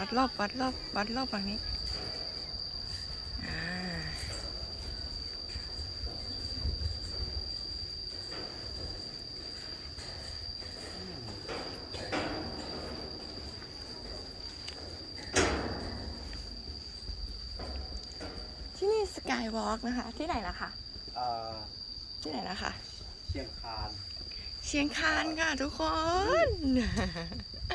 วัดรอบวัดรอบวัดรอบฝั่งนี้อ่าที่นี่สกายวอล์กนะคะ ที่ไหนนะคะ เอ่อที่ไหนนะคะ เชียงคาน เชียงคานค่ะทุกคนเ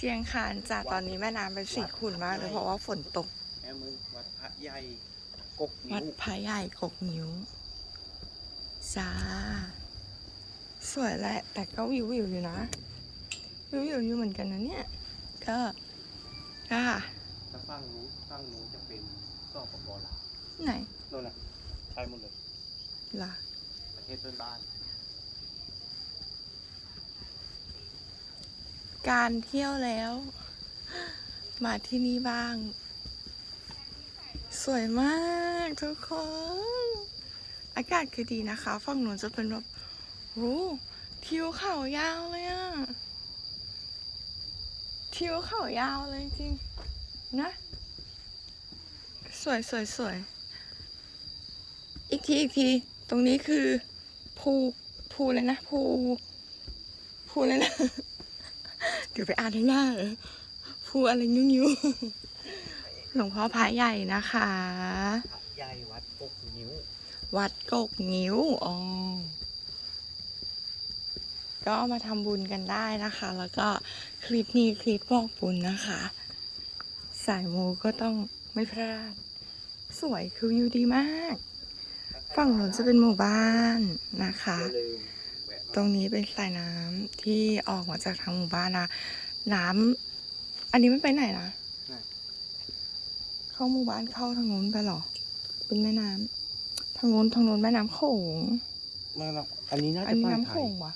ชียงคานจ้ะตอนนี้แม่น้ำเป็นสีขุ่นมากเลยเพราะว่าฝนตกแม่มึงวัดพระใหญ่กกวันิ้ดวพระใหญ่กกนิ้วจ้าสวยแหละ แต่ก็วิววิวอยู่นะ วิววิวอยู่เหมือนกันนะเนี่ย ก็ค่ะถ้าฟังนู้นฟังนู้นจะเป็นสปปลาวไหนโน่นน่ะใช่หมดเลยล่ะประเทศเพื่อนบ้าน การเที่ยวแล้ว มาที่นี่บ้าง สวยมากทุกคน อากาศคือดีนะคะ ฝั่งนู้นจะเป็นแบบโอ้ทิวเขายาวเลยอะทิวเขายาวเลยจริงนะ สวยสวยสวยอีกทีอีกที ตรงนี้คือภูภูเลยนะภูภูเลยนะ เดี๋ยวไปอ่านให้หน้าเออภูอะไรนิ้วนิ้วๆหลวงพ่อพระใหญ่นะคะพระใหญ่วัดกกนิ้ว วัดกกนิ้วอ๋อก็มาทำบุญกันได้นะคะ แล้วก็คลิปนี้คลิปบอกบุญนะคะ สายมูก็ต้องไม่พลาด สวยคือวิวดีมาก ฝั่งนู้นจะเป็นหมู่บ้านนะคะอย่าลืมแวะ ตรงนี้เป็นสายน้ำที่ออกมาจากทางหมู่บ้านนะน้ำอันนี้ไม่ไปไหนนะเข้าหมู่บ้านเข้าทางนู้นไปเหรอ เป็นแม่น้ำทางนู้นทางนู้นแม่น้ำโขงไม่หรอกอันนี้น่าอันจะนี้ฝั่งน้ำไทโขยงวะ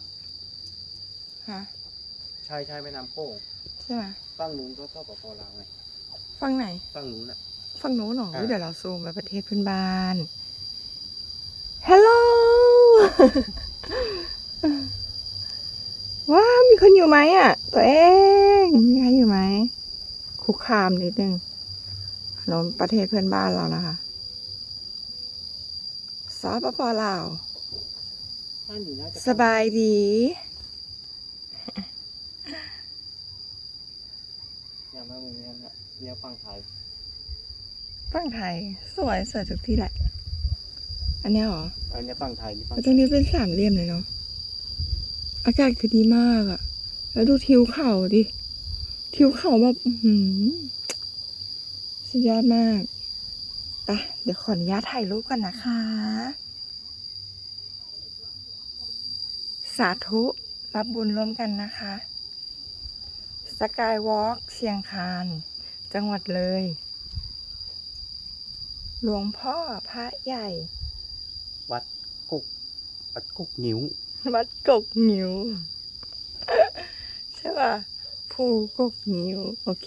ฮะใช่ใช่แม่น้ำโขงใช่ไหมฝั่งนู้นก็สปปลาวไงฝั่งไหนฝั่งนู้นอะฝั่งนู้นเหรออ่าเดี๋ยวเราซูมไปประเทศเพื่อนบ้านฮัลโหล ว้าวมีคนอยู่ไหมอะ ตัวเองมีใครอยู่ไหมคุกคามนิดนึงโน้นประเทศเพื่อนบ้านเรานะคะสปปลาวท่านนี้น่าจะสบายดีเนี่ยแม่มึงเนี่ยเนี่ยเนี่ยฝั่งไทยฝั่งไทย สวยสวยทุกที่แหละ อันเนี้ยเหรอ อันเนี้ยฝั่งไทยนี่ฝั่งแล้วตรงนี้เป็นสามเหลี่ยมเลยเนาะ อากาศคือดีมากอะ แล้วดูทิวเขาดิ ทิวเขาแบบอื้อหือสุดยอดมากไปเดี๋ยวขออนุญาตถ่ายรูปกันนะคะ สาธุ รับบุญร่วมกันนะคะ สกายวอล์กเชียงคาน จังหวัดเลย หลวงพ่อพระใหญ่ วัดกกวัดกกนิ้ว วัดกกนิ้ว ใช่ป่ะภูกกนิ้ว โอเค